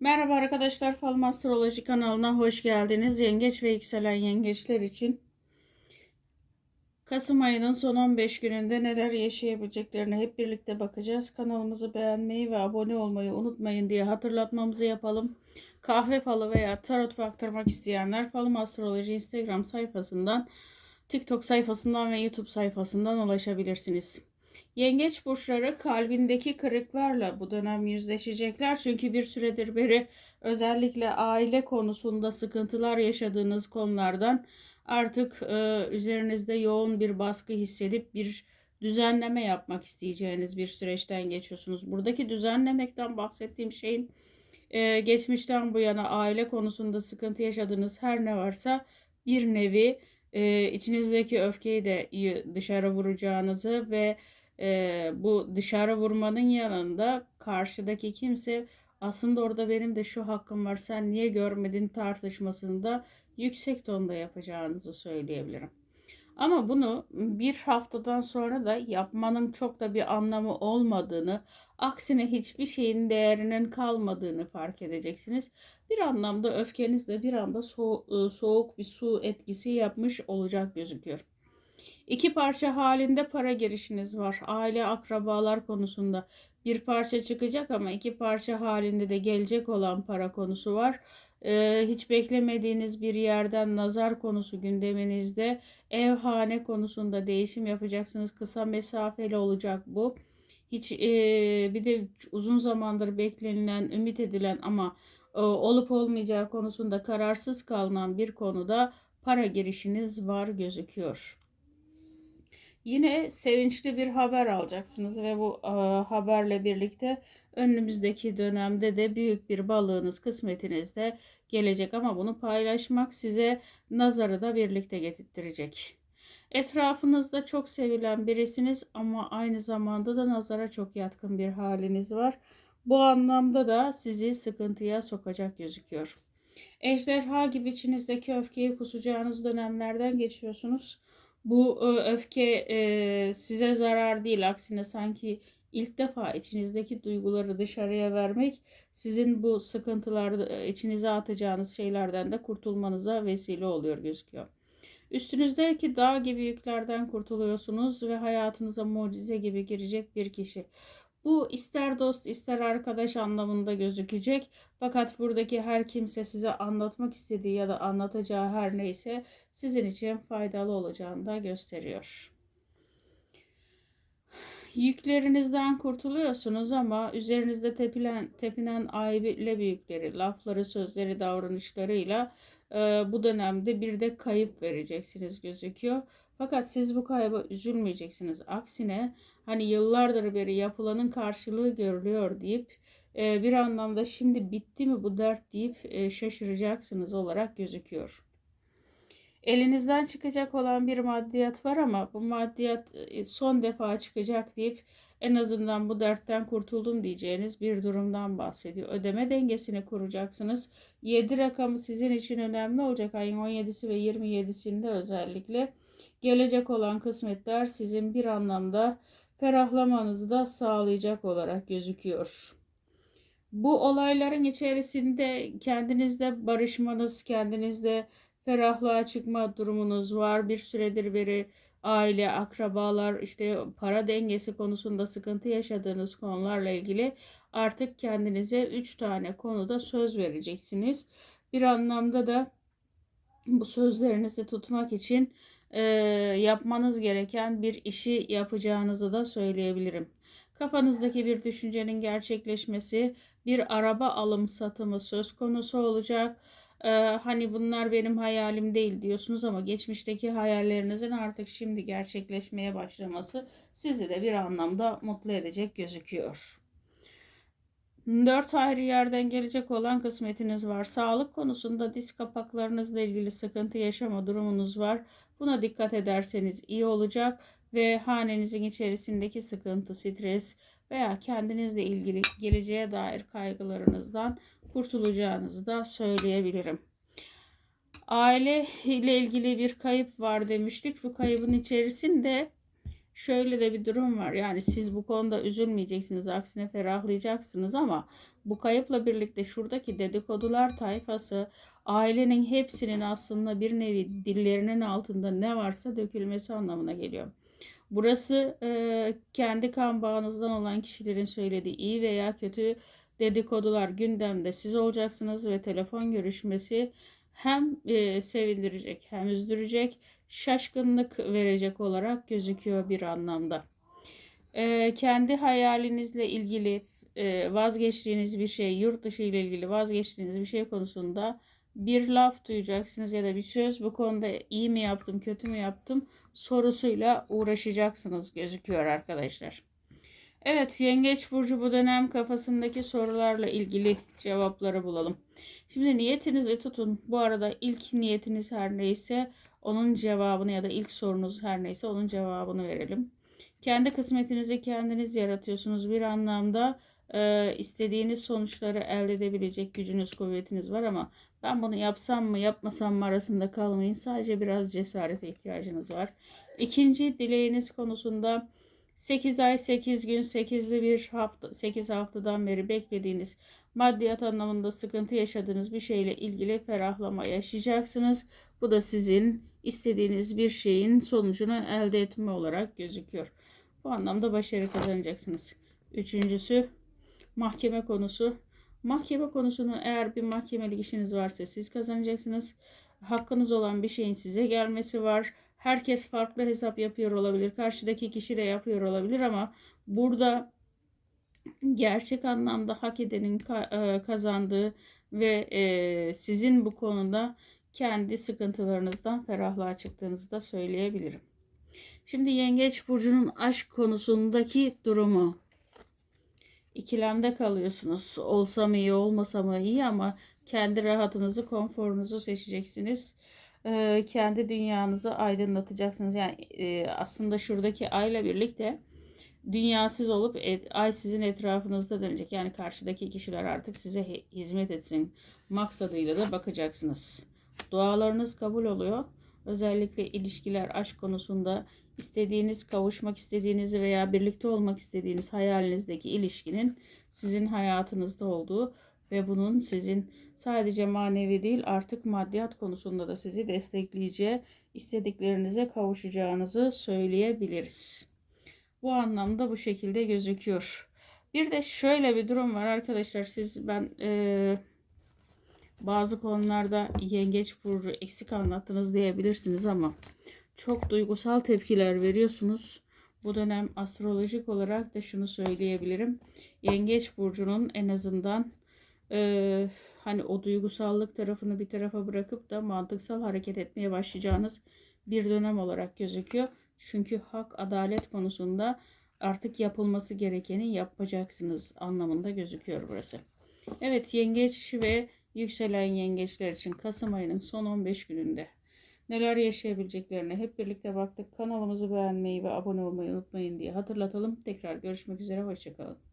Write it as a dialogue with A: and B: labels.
A: Merhaba arkadaşlar, Falım Astroloji kanalına hoş geldiniz. Yengeç ve yükselen yengeçler için Kasım ayının son 15 gününde neler yaşayabileceklerine hep birlikte bakacağız. Kanalımızı beğenmeyi ve abone olmayı unutmayın diye hatırlatmamızı yapalım. Kahve falı veya tarot baktırmak isteyenler Falım Astroloji Instagram sayfasından, TikTok sayfasından ve YouTube sayfasından ulaşabilirsiniz. Yengeç burçları kalbindeki kırıklarla bu dönem yüzleşecekler. Çünkü bir süredir beri özellikle aile konusunda sıkıntılar yaşadığınız konulardan artık e, üzerinizde yoğun bir baskı hissedip bir düzenleme yapmak isteyeceğiniz bir süreçten geçiyorsunuz. Buradaki düzenlemekten bahsettiğim şeyin e, geçmişten bu yana aile konusunda sıkıntı yaşadığınız her ne varsa bir nevi e, içinizdeki öfkeyi de dışarı vuracağınızı ve e, bu dışarı vurmanın yanında karşıdaki kimse aslında orada benim de şu hakkım var sen niye görmedin tartışmasında yüksek tonda yapacağınızı söyleyebilirim. Ama bunu bir haftadan sonra da yapmanın çok da bir anlamı olmadığını, aksine hiçbir şeyin değerinin kalmadığını fark edeceksiniz. Bir anlamda öfkeniz de bir anda so- soğuk bir su etkisi yapmış olacak gözüküyor. İki parça halinde para girişiniz var. Aile, akrabalar konusunda bir parça çıkacak ama iki parça halinde de gelecek olan para konusu var. Ee, hiç beklemediğiniz bir yerden nazar konusu gündeminizde. Ev, hane konusunda değişim yapacaksınız. Kısa mesafeli olacak bu. Hiç e, bir de uzun zamandır beklenilen, ümit edilen ama e, olup olmayacağı konusunda kararsız kalınan bir konuda para girişiniz var gözüküyor. Yine sevinçli bir haber alacaksınız ve bu e, haberle birlikte önümüzdeki dönemde de büyük bir balığınız kısmetinizde gelecek ama bunu paylaşmak size nazarı da birlikte getirttirecek. Etrafınızda çok sevilen birisiniz ama aynı zamanda da nazara çok yatkın bir haliniz var. Bu anlamda da sizi sıkıntıya sokacak gözüküyor. Ejderha gibi içinizdeki öfkeyi kusacağınız dönemlerden geçiyorsunuz. Bu e, öfke e, size zarar değil. Aksine sanki ilk defa içinizdeki duyguları dışarıya vermek sizin bu sıkıntılar e, içinize atacağınız şeylerden de kurtulmanıza vesile oluyor gözüküyor. Üstünüzdeki dağ gibi yüklerden kurtuluyorsunuz ve hayatınıza mucize gibi girecek bir kişi. Bu ister dost ister arkadaş anlamında gözükecek. Fakat buradaki her kimse size anlatmak istediği ya da anlatacağı her neyse sizin için faydalı olacağını da gösteriyor. Yüklerinizden kurtuluyorsunuz ama üzerinizde tepilen, tepinen aile büyükleri, lafları, sözleri, davranışlarıyla e, bu dönemde bir de kayıp vereceksiniz gözüküyor. Fakat siz bu kayba üzülmeyeceksiniz. Aksine hani yıllardır beri yapılanın karşılığı görülüyor deyip e, bir anlamda şimdi bitti mi bu dert deyip e, şaşıracaksınız olarak gözüküyor. Elinizden çıkacak olan bir maddiyat var ama bu maddiyat e, son defa çıkacak deyip en azından bu dertten kurtuldum diyeceğiniz bir durumdan bahsediyor. Ödeme dengesini kuracaksınız. 7 rakamı sizin için önemli olacak ayın 17'si ve 27'sinde özellikle. Gelecek olan kısmetler sizin bir anlamda ferahlamanızı da sağlayacak olarak gözüküyor. Bu olayların içerisinde kendinizde barışmanız, kendinizde ferahlığa çıkma durumunuz var. Bir süredir beri aile, akrabalar, işte para dengesi konusunda sıkıntı yaşadığınız konularla ilgili artık kendinize 3 tane konuda söz vereceksiniz. Bir anlamda da bu sözlerinizi tutmak için e, yapmanız gereken bir işi yapacağınızı da söyleyebilirim. Kafanızdaki bir düşüncenin gerçekleşmesi, bir araba alım satımı söz konusu olacak. Ee, hani bunlar benim hayalim değil diyorsunuz ama geçmişteki hayallerinizin artık şimdi gerçekleşmeye başlaması sizi de bir anlamda mutlu edecek gözüküyor. Dört ayrı yerden gelecek olan kısmetiniz var. Sağlık konusunda diz kapaklarınızla ilgili sıkıntı yaşama durumunuz var. Buna dikkat ederseniz iyi olacak ve hanenizin içerisindeki sıkıntı, stres veya kendinizle ilgili geleceğe dair kaygılarınızdan kurtulacağınızı da söyleyebilirim. Aile ile ilgili bir kayıp var demiştik. Bu kaybın içerisinde şöyle de bir durum var. Yani siz bu konuda üzülmeyeceksiniz. Aksine ferahlayacaksınız ama bu kayıpla birlikte şuradaki dedikodular tayfası ailenin hepsinin aslında bir nevi dillerinin altında ne varsa dökülmesi anlamına geliyor. Burası e, kendi kan bağınızdan olan kişilerin söylediği iyi veya kötü dedikodular gündemde siz olacaksınız ve telefon görüşmesi hem e, sevindirecek hem üzdürecek şaşkınlık verecek olarak gözüküyor bir anlamda. E, kendi hayalinizle ilgili e, vazgeçtiğiniz bir şey, yurt dışı ile ilgili vazgeçtiğiniz bir şey konusunda bir laf duyacaksınız ya da bir söz bu konuda iyi mi yaptım, kötü mü yaptım sorusuyla uğraşacaksınız gözüküyor arkadaşlar. Evet, Yengeç Burcu bu dönem kafasındaki sorularla ilgili cevapları bulalım. Şimdi niyetinizi tutun. Bu arada ilk niyetiniz her neyse onun cevabını ya da ilk sorunuz her neyse onun cevabını verelim. Kendi kısmetinizi kendiniz yaratıyorsunuz. Bir anlamda e, istediğiniz sonuçları elde edebilecek gücünüz, kuvvetiniz var ama ben bunu yapsam mı yapmasam mı arasında kalmayın. Sadece biraz cesarete ihtiyacınız var. İkinci dileğiniz konusunda 8 ay 8 gün 8'li bir hafta 8 haftadan beri beklediğiniz maddiyat anlamında sıkıntı yaşadığınız bir şeyle ilgili ferahlama yaşayacaksınız. Bu da sizin istediğiniz bir şeyin sonucunu elde etme olarak gözüküyor. Bu anlamda başarı kazanacaksınız. Üçüncüsü mahkeme konusu. Mahkeme konusunu eğer bir mahkemelik işiniz varsa siz kazanacaksınız. Hakkınız olan bir şeyin size gelmesi var. Herkes farklı hesap yapıyor olabilir. Karşıdaki kişi de yapıyor olabilir ama burada gerçek anlamda hak edenin e, kazandığı ve e, sizin bu konuda kendi sıkıntılarınızdan ferahlığa çıktığınızı da söyleyebilirim. Şimdi Yengeç Burcu'nun aşk konusundaki durumu. İkilemde kalıyorsunuz. Olsa mı iyi olmasa mı iyi ama kendi rahatınızı, konforunuzu seçeceksiniz. Ee, kendi dünyanızı aydınlatacaksınız. Yani e, aslında şuradaki ayla birlikte dünyasız olup et, ay sizin etrafınızda dönecek. Yani karşıdaki kişiler artık size hizmet etsin maksadıyla da bakacaksınız. Dualarınız kabul oluyor. Özellikle ilişkiler, aşk konusunda istediğiniz, kavuşmak istediğinizi veya birlikte olmak istediğiniz hayalinizdeki ilişkinin sizin hayatınızda olduğu ve bunun sizin sadece manevi değil artık maddiyat konusunda da sizi destekleyeceği, istediklerinize kavuşacağınızı söyleyebiliriz. Bu anlamda bu şekilde gözüküyor. Bir de şöyle bir durum var arkadaşlar. Siz ben e, bazı konularda yengeç burcu eksik anlattınız diyebilirsiniz ama çok duygusal tepkiler veriyorsunuz. Bu dönem astrolojik olarak da şunu söyleyebilirim. Yengeç burcunun en azından e, hani o duygusallık tarafını bir tarafa bırakıp da mantıksal hareket etmeye başlayacağınız bir dönem olarak gözüküyor. Çünkü hak adalet konusunda artık yapılması gerekeni yapacaksınız anlamında gözüküyor burası. Evet yengeç ve yükselen yengeçler için Kasım ayının son 15 gününde neler yaşayabileceklerine hep birlikte baktık. Kanalımızı beğenmeyi ve abone olmayı unutmayın diye hatırlatalım. Tekrar görüşmek üzere. Hoşçakalın.